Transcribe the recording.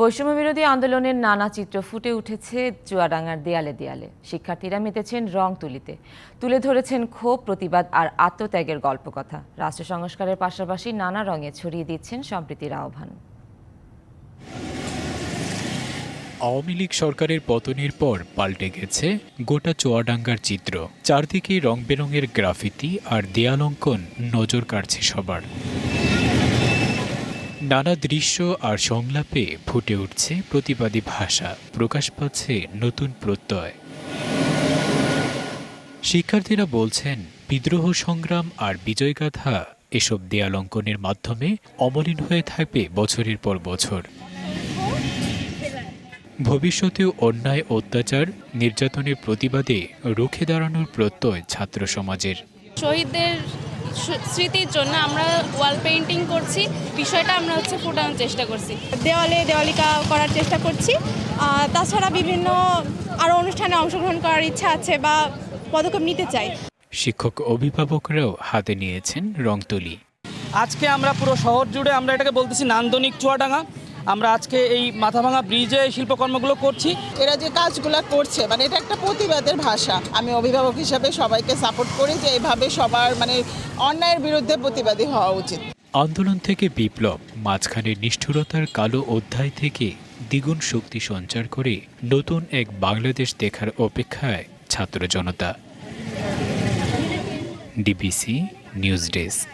বৈষম্য বিরোধী আন্দোলনের নানা চিত্র ফুটে উঠেছে চুয়াডাঙ্গার দেয়ালে দেয়ালে। শিক্ষার্থীরা মেতেছেন রং তুলিতে। তুলে ধরেছেন ক্ষোভ, প্রতিবাদ আর আত্মত্যাগের গল্পকথা। রাষ্ট্র সংস্কারের পাশাপাশি নানা রঙে ছড়িয়ে দিচ্ছেন সম্প্রীতির আহ্বান। আওয়ামী লীগ সরকারের পতনের পর পাল্টে গেছে গোটা চুয়াডাঙ্গার চিত্র। চারদিকে রং বেরঙের গ্রাফিতি আর দেয়ালঙ্কন নজর কাড়ছে সবার। নানা দৃশ্য আর সংলাপে ফুটে উঠছে প্রতিবাদী ভাষা। প্রকাশ পাচ্ছে নতুন প্রত্যয়। শিক্ষার্থীরা বলছেন, বিদ্রোহ সংগ্রাম আর বিজয়গাথা এসব দেয়ালঙ্কনের মাধ্যমে অমলিন হয়ে থাকবে বছরের পর বছর। ভবিষ্যতেও অন্যায়, অত্যাচার, নির্যাতনের প্রতিবাদে রুখে দাঁড়ানোর প্রত্যয় ছাত্র সমাজের। শহীদদের স্মৃতির জন্য আমরা ওয়াল পেন্টিং করছি। বিষয়টা আমরা হচ্ছে ফোটানোর চেষ্টা করছি। দেওয়ালে দেওয়ালিকা করার চেষ্টা করছি। তাছাড়া বিভিন্ন আরও অনুষ্ঠানে অংশগ্রহণ করার ইচ্ছা আছে বা পদক্ষেপ নিতে চাই। শিক্ষক অভিভাবকরাও হাতে নিয়েছেন রংতুলি। আজকে আমরা পুরো শহর জুড়ে আমরা এটাকে বলতেছি নান্দনিক চুয়াডাঙ্গা। আমরা আজকে এই মাথাভাঙা ব্রিজে শিল্পকর্মগুলো করছি। এরা যে কাজগুলো করছে মানে এটা একটা প্রতিবাদের ভাষা। আমি অভিভাবক হিসাবে সবাইকে সাপোর্ট করি যে এইভাবে সবার মানে অন্যায়ের বিরুদ্ধে প্রতিবাদী হওয়া উচিত। আন্দোলন থেকে বিপ্লব মাঝখানে নিষ্ঠুরতার কালো অধ্যায় থেকে দ্বিগুণ শক্তি সঞ্চার করে নতুন এক বাংলাদেশ দেখার অপেক্ষায় ছাত্র জনতা। DBC news desk